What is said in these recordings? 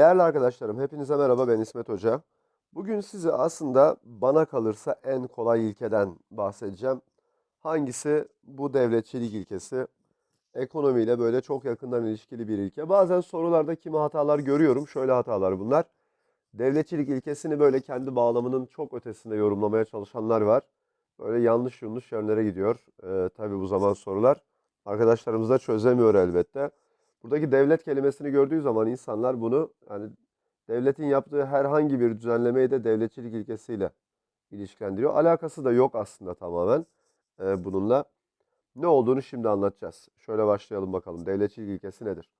Değerli arkadaşlarım, hepinize merhaba. Ben İsmet Hoca. Bugün size aslında bana kalırsa en kolay ilkeden bahsedeceğim. Hangisi? Bu devletçilik ilkesi. Ekonomiyle böyle çok yakından ilişkili bir ilke. Bazen sorularda kimi hatalar görüyorum. Şöyle hatalar bunlar. Devletçilik ilkesini böyle kendi bağlamının çok ötesinde yorumlamaya çalışanlar var. Böyle yanlış yanlış yönlere gidiyor. Ee, tabii bu zaman sorular. Arkadaşlarımız da çözemiyor elbette. Buradaki devlet kelimesini gördüğü zaman insanlar bunu yani devletin yaptığı herhangi bir düzenlemeyi de devletçilik ilkesiyle ilişkilendiriyor. Alakası da yok aslında tamamen e, bununla. Ne olduğunu şimdi anlatacağız. Şöyle başlayalım bakalım. Devletçilik ilkesi nedir?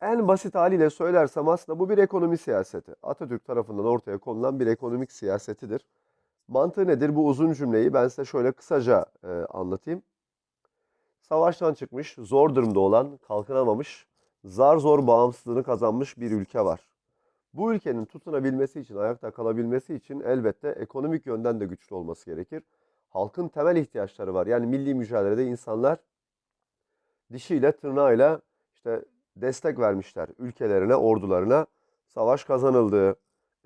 En basit haliyle söylersem aslında bu bir ekonomi siyaseti. Atatürk tarafından ortaya konulan bir ekonomik siyasetidir. Mantığı nedir? Bu uzun cümleyi ben size şöyle kısaca e, anlatayım. Savaştan çıkmış, zor durumda olan, kalkınamamış, zar zor bağımsızlığını kazanmış bir ülke var. Bu ülkenin tutunabilmesi için, ayakta kalabilmesi için elbette ekonomik yönden de güçlü olması gerekir. Halkın temel ihtiyaçları var. Yani milli mücadelede insanlar dişiyle, tırnağıyla işte destek vermişler ülkelerine, ordularına. Savaş kazanıldı.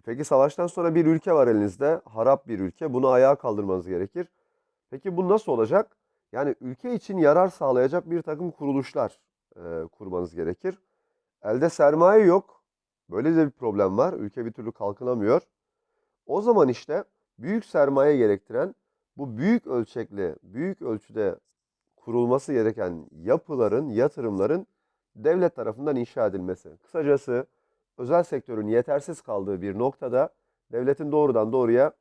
Peki savaştan sonra bir ülke var elinizde, harap bir ülke. Bunu ayağa kaldırmanız gerekir. Peki bu nasıl olacak? Yani ülke için yarar sağlayacak bir takım kuruluşlar e, kurmanız gerekir. Elde sermaye yok. Böyle de bir problem var. Ülke bir türlü kalkınamıyor. O zaman işte büyük sermaye gerektiren bu büyük ölçekli, büyük ölçüde kurulması gereken yapıların, yatırımların devlet tarafından inşa edilmesi. Kısacası özel sektörün yetersiz kaldığı bir noktada devletin doğrudan doğruya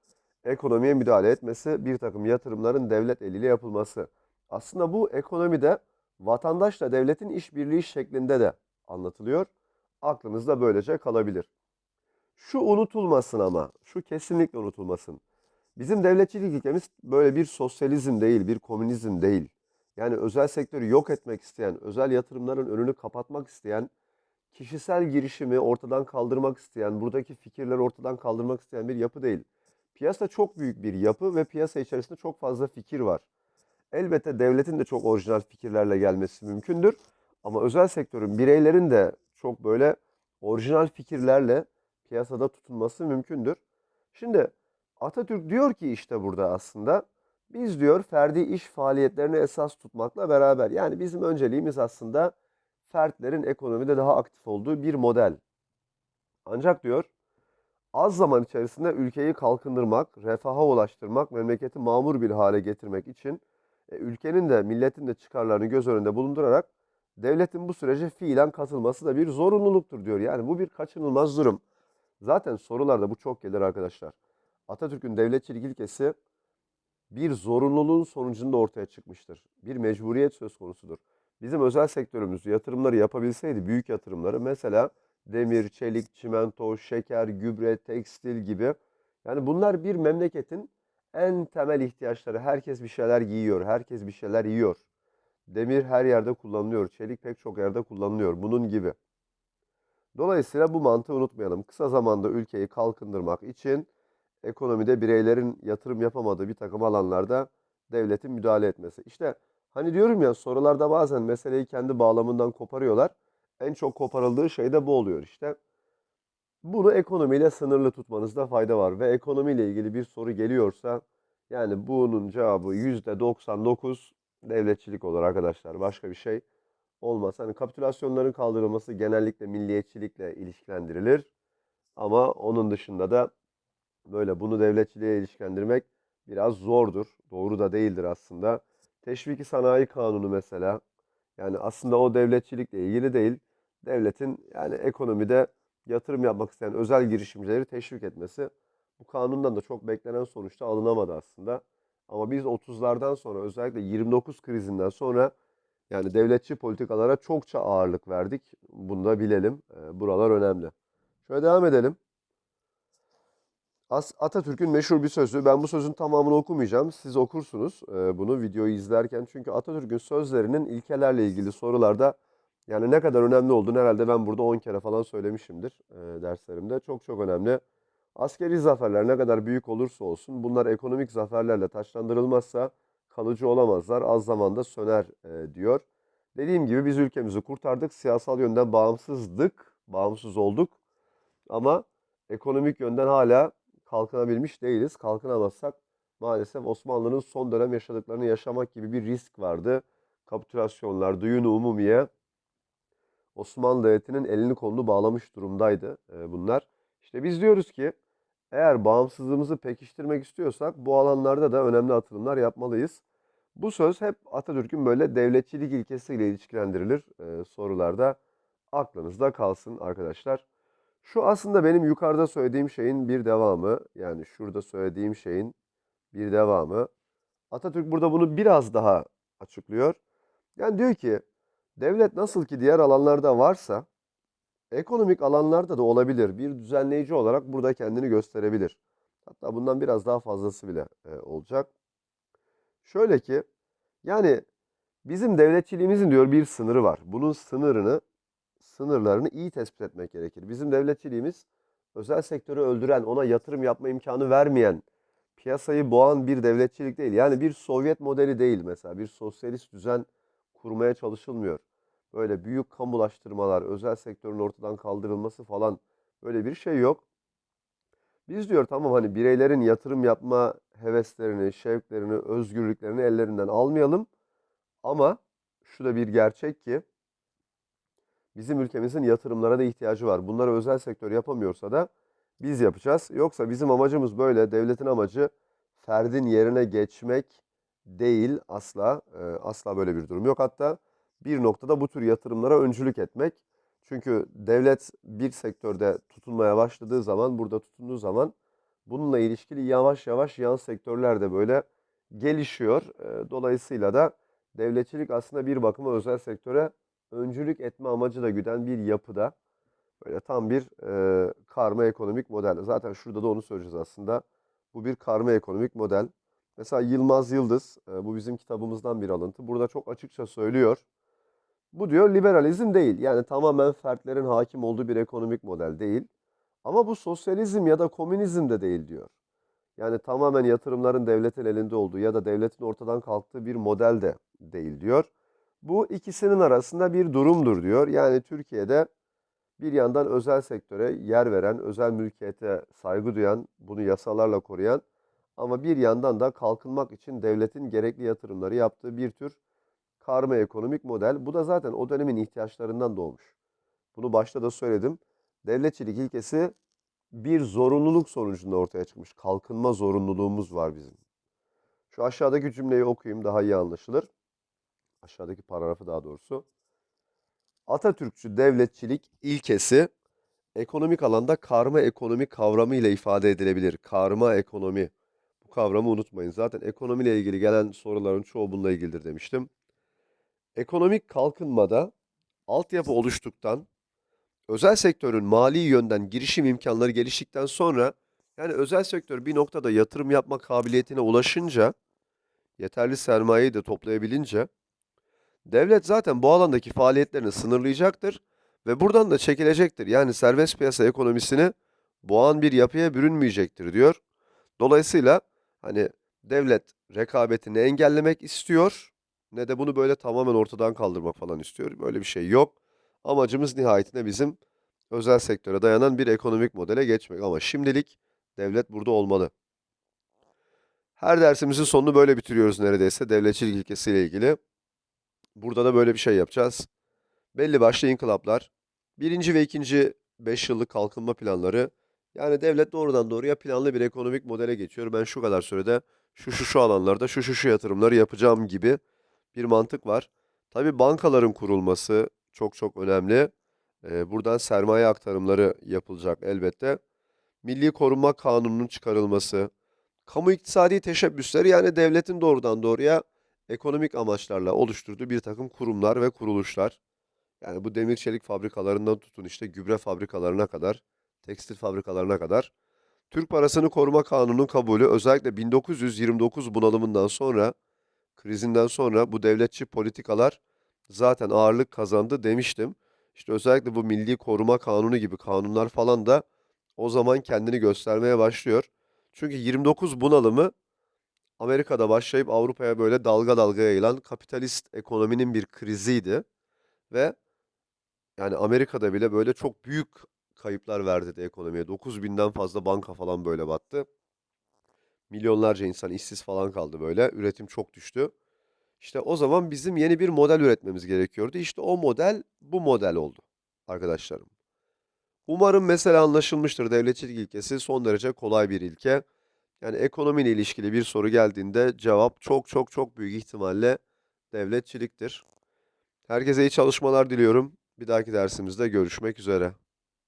ekonomiye müdahale etmesi, bir takım yatırımların devlet eliyle yapılması. Aslında bu ekonomide vatandaşla devletin işbirliği şeklinde de anlatılıyor. Aklınızda böylece kalabilir. Şu unutulmasın ama, şu kesinlikle unutulmasın. Bizim devletçilik ilkemiz böyle bir sosyalizm değil, bir komünizm değil. Yani özel sektörü yok etmek isteyen, özel yatırımların önünü kapatmak isteyen, kişisel girişimi ortadan kaldırmak isteyen, buradaki fikirleri ortadan kaldırmak isteyen bir yapı değil. Piyasa çok büyük bir yapı ve piyasa içerisinde çok fazla fikir var. Elbette devletin de çok orijinal fikirlerle gelmesi mümkündür. Ama özel sektörün, bireylerin de çok böyle orijinal fikirlerle piyasada tutunması mümkündür. Şimdi Atatürk diyor ki işte burada aslında biz diyor ferdi iş faaliyetlerini esas tutmakla beraber yani bizim önceliğimiz aslında fertlerin ekonomide daha aktif olduğu bir model. Ancak diyor az zaman içerisinde ülkeyi kalkındırmak, refaha ulaştırmak, memleketi mamur bir hale getirmek için ülkenin de milletin de çıkarlarını göz önünde bulundurarak devletin bu sürece fiilen katılması da bir zorunluluktur diyor. Yani bu bir kaçınılmaz durum. Zaten sorularda bu çok gelir arkadaşlar. Atatürk'ün devletçilik ilkesi bir zorunluluğun sonucunda ortaya çıkmıştır. Bir mecburiyet söz konusudur. Bizim özel sektörümüz yatırımları yapabilseydi, büyük yatırımları mesela demir, çelik, çimento, şeker, gübre, tekstil gibi. Yani bunlar bir memleketin en temel ihtiyaçları. Herkes bir şeyler giyiyor, herkes bir şeyler yiyor. Demir her yerde kullanılıyor, çelik pek çok yerde kullanılıyor. Bunun gibi. Dolayısıyla bu mantığı unutmayalım. Kısa zamanda ülkeyi kalkındırmak için ekonomide bireylerin yatırım yapamadığı bir takım alanlarda devletin müdahale etmesi. İşte hani diyorum ya sorularda bazen meseleyi kendi bağlamından koparıyorlar. En çok koparıldığı şey de bu oluyor işte. Bunu ekonomiyle sınırlı tutmanızda fayda var ve ekonomiyle ilgili bir soru geliyorsa yani bunun cevabı %99 devletçilik olur arkadaşlar. Başka bir şey olmaz. Hani kapitülasyonların kaldırılması genellikle milliyetçilikle ilişkilendirilir. Ama onun dışında da böyle bunu devletçiliğe ilişkilendirmek biraz zordur. Doğru da değildir aslında. Teşviki sanayi kanunu mesela. Yani aslında o devletçilikle ilgili değil. Devletin yani ekonomide yatırım yapmak isteyen özel girişimcileri teşvik etmesi. Bu kanundan da çok beklenen sonuçta alınamadı aslında. Ama biz 30'lardan sonra özellikle 29 krizinden sonra yani devletçi politikalara çokça ağırlık verdik. Bunu da bilelim. E, buralar önemli. Şöyle devam edelim. Atatürk'ün meşhur bir sözü. Ben bu sözün tamamını okumayacağım. Siz okursunuz e, bunu videoyu izlerken. Çünkü Atatürk'ün sözlerinin ilkelerle ilgili sorularda yani ne kadar önemli olduğunu herhalde ben burada 10 kere falan söylemişimdir e, derslerimde. Çok çok önemli. Askeri zaferler ne kadar büyük olursa olsun bunlar ekonomik zaferlerle taçlandırılmazsa kalıcı olamazlar. Az zamanda söner e, diyor. Dediğim gibi biz ülkemizi kurtardık. Siyasal yönden bağımsızdık bağımsız olduk. Ama ekonomik yönden hala kalkınabilmiş değiliz. Kalkınamazsak maalesef Osmanlı'nın son dönem yaşadıklarını yaşamak gibi bir risk vardı. Kapitülasyonlar, duyunu umumiye Osmanlı Devleti'nin elini kolunu bağlamış durumdaydı e, bunlar. İşte biz diyoruz ki eğer bağımsızlığımızı pekiştirmek istiyorsak bu alanlarda da önemli atılımlar yapmalıyız. Bu söz hep Atatürk'ün böyle devletçilik ilkesiyle ilişkilendirilir e, sorularda. Aklınızda kalsın arkadaşlar. Şu aslında benim yukarıda söylediğim şeyin bir devamı. Yani şurada söylediğim şeyin bir devamı. Atatürk burada bunu biraz daha açıklıyor. Yani diyor ki devlet nasıl ki diğer alanlarda varsa ekonomik alanlarda da olabilir. Bir düzenleyici olarak burada kendini gösterebilir. Hatta bundan biraz daha fazlası bile e, olacak. Şöyle ki yani bizim devletçiliğimizin diyor bir sınırı var. Bunun sınırını sınırlarını iyi tespit etmek gerekir. Bizim devletçiliğimiz özel sektörü öldüren, ona yatırım yapma imkanı vermeyen, piyasayı boğan bir devletçilik değil. Yani bir Sovyet modeli değil mesela. Bir sosyalist düzen kurmaya çalışılmıyor. Böyle büyük kamulaştırmalar, özel sektörün ortadan kaldırılması falan böyle bir şey yok. Biz diyor tamam hani bireylerin yatırım yapma heveslerini, şevklerini, özgürlüklerini ellerinden almayalım. Ama şu da bir gerçek ki bizim ülkemizin yatırımlara da ihtiyacı var. Bunları özel sektör yapamıyorsa da biz yapacağız. Yoksa bizim amacımız böyle, devletin amacı ferdin yerine geçmek değil asla. Ee, asla böyle bir durum yok. Hatta bir noktada bu tür yatırımlara öncülük etmek. Çünkü devlet bir sektörde tutunmaya başladığı zaman, burada tutunduğu zaman bununla ilişkili yavaş yavaş yan sektörler de böyle gelişiyor. Dolayısıyla da devletçilik aslında bir bakıma özel sektöre öncülük etme amacı da güden bir yapıda. Böyle tam bir e, karma ekonomik model. Zaten şurada da onu söyleyeceğiz aslında. Bu bir karma ekonomik model. Mesela Yılmaz Yıldız, e, bu bizim kitabımızdan bir alıntı. Burada çok açıkça söylüyor. Bu diyor liberalizm değil. Yani tamamen fertlerin hakim olduğu bir ekonomik model değil. Ama bu sosyalizm ya da komünizm de değil diyor. Yani tamamen yatırımların devletin elinde olduğu ya da devletin ortadan kalktığı bir model de değil diyor. Bu ikisinin arasında bir durumdur diyor. Yani Türkiye'de bir yandan özel sektöre yer veren, özel mülkiyete saygı duyan, bunu yasalarla koruyan ama bir yandan da kalkınmak için devletin gerekli yatırımları yaptığı bir tür karma ekonomik model. Bu da zaten o dönemin ihtiyaçlarından doğmuş. Bunu başta da söyledim. Devletçilik ilkesi bir zorunluluk sonucunda ortaya çıkmış. Kalkınma zorunluluğumuz var bizim. Şu aşağıdaki cümleyi okuyayım daha iyi anlaşılır. Aşağıdaki paragrafı daha doğrusu. Atatürkçü devletçilik ilkesi ekonomik alanda karma ekonomi kavramı ile ifade edilebilir. Karma ekonomi. Kavramı unutmayın. Zaten ekonomiyle ilgili gelen soruların çoğu bununla ilgilidir demiştim. Ekonomik kalkınmada altyapı oluştuktan, özel sektörün mali yönden girişim imkanları geliştikten sonra yani özel sektör bir noktada yatırım yapma kabiliyetine ulaşınca, yeterli sermayeyi de toplayabilince devlet zaten bu alandaki faaliyetlerini sınırlayacaktır ve buradan da çekilecektir. Yani serbest piyasa ekonomisini boğan bir yapıya bürünmeyecektir diyor. Dolayısıyla hani devlet rekabetini engellemek istiyor ne de bunu böyle tamamen ortadan kaldırmak falan istiyor. Böyle bir şey yok. Amacımız nihayetinde bizim özel sektöre dayanan bir ekonomik modele geçmek ama şimdilik devlet burada olmalı. Her dersimizin sonunu böyle bitiriyoruz neredeyse devletçilik ilkesiyle ilgili. Burada da böyle bir şey yapacağız. Belli başlı inkılaplar, birinci ve ikinci 5 yıllık kalkınma planları, yani devlet doğrudan doğruya planlı bir ekonomik modele geçiyor. Ben şu kadar sürede şu şu şu alanlarda şu şu şu yatırımları yapacağım gibi bir mantık var. Tabii bankaların kurulması çok çok önemli. Ee, buradan sermaye aktarımları yapılacak elbette. Milli Koruma Kanunu'nun çıkarılması, kamu iktisadi teşebbüsleri yani devletin doğrudan doğruya ekonomik amaçlarla oluşturduğu bir takım kurumlar ve kuruluşlar. Yani bu demir çelik fabrikalarından tutun işte gübre fabrikalarına kadar, tekstil fabrikalarına kadar. Türk Parasını Koruma Kanunu'nun kabulü özellikle 1929 bunalımından sonra, krizinden sonra bu devletçi politikalar zaten ağırlık kazandı demiştim. İşte özellikle bu Milli Koruma Kanunu gibi kanunlar falan da o zaman kendini göstermeye başlıyor. Çünkü 29 bunalımı Amerika'da başlayıp Avrupa'ya böyle dalga dalga yayılan kapitalist ekonominin bir kriziydi ve Yani Amerika'da bile böyle çok büyük kayıplar verdi de ekonomiye. 9000'den fazla banka falan böyle battı. Milyonlarca insan işsiz falan kaldı böyle. Üretim çok düştü. İşte o zaman bizim yeni bir model üretmemiz gerekiyordu. İşte o model bu model oldu arkadaşlarım. Umarım mesela anlaşılmıştır. Devletçilik ilkesi son derece kolay bir ilke. Yani ekonomiyle ilişkili bir soru geldiğinde cevap çok çok çok büyük ihtimalle devletçiliktir. Herkese iyi çalışmalar diliyorum. Bir dahaki dersimizde görüşmek üzere.